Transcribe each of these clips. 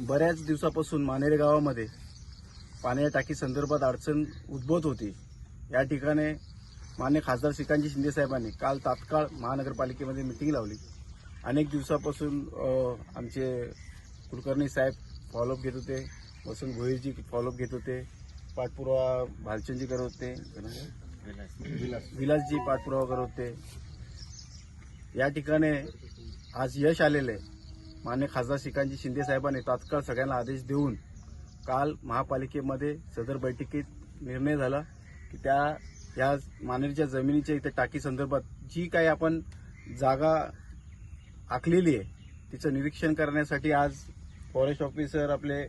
बऱ्याच दिवसापासून मानेरे गावामध्ये पाण्याच्या टाकी संदर्भात अडचण उद्भवत होती. या ठिकाणी मान्य खासदार श्रीकांतजी शिंदे साहेबांनी काल तात्काळ महानगरपालिकेमध्ये मिटिंग लावली. अनेक दिवसापासून आमचे कुलकर्णी साहेब फॉलोअप घेत होते. वसंत भोईरजी फॉलोअप घेत होते. पाठपुरावा भालचंदजी करत होते. विलासजी पाठपुरावा करत होते. या ठिकाणी आज यश आलेलं आहे. मान्य खासदार श्रीकांतजी शिंदे साहेबांनी तात्काळ सगळ्यांना आदेश देऊन काल महापालिकेमध्ये सदर बैठकीत निर्णय झाला की त्या या मानेरच्या जमिनीच्या इथे टाकी संदर्भात जी काही आपण जागा आखलेली आहे तिचं निरीक्षण करण्यासाठी आज फॉरेस्ट ऑफिसर आपले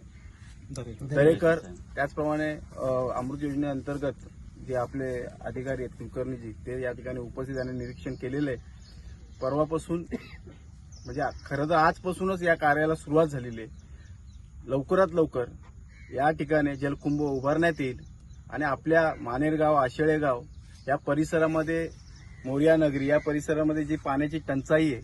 दरेकर. त्याचप्रमाणे अमृत योजनेअंतर्गत जे आपले अधिकारी आहेत कुलकर्णीजी ते या ठिकाणी उपस्थित आणि निरीक्षण केलेलं आहे. परवापासून म्हणजे खरं तर आजपासूनच या कार्याला सुरुवात झालेली आहे. लवकरात लवकर या ठिकाणी जलकुंभ उभारण्यात येईल आणि आपल्या मानेरगाव आशेळेगाव या परिसरामध्ये मोर्या नगरी या परिसरामध्ये जी पाण्याची टंचाई आहे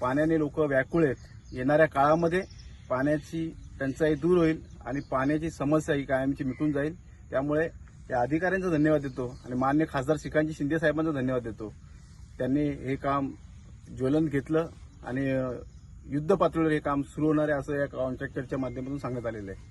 पाण्याने लोक व्याकुळ आहेत. येणाऱ्या काळामध्ये पाण्याची टंचाई दूर होईल आणि पाण्याची समस्या ही कायमची मिटून जाईल. त्यामुळे या अधिकाऱ्यांचा धन्यवाद देतो आणि मान्य खासदार श्रीकांतजी शिंदे साहेबांचा धन्यवाद देतो. त्यांनी हे काम ज्वलन घेतलं. आणि युद्ध पातळीवर हे काम सुरू होणार आहे असं या कॉन्ट्रॅक्टरच्या माध्यमातून सांगण्यात आलेलं आहे.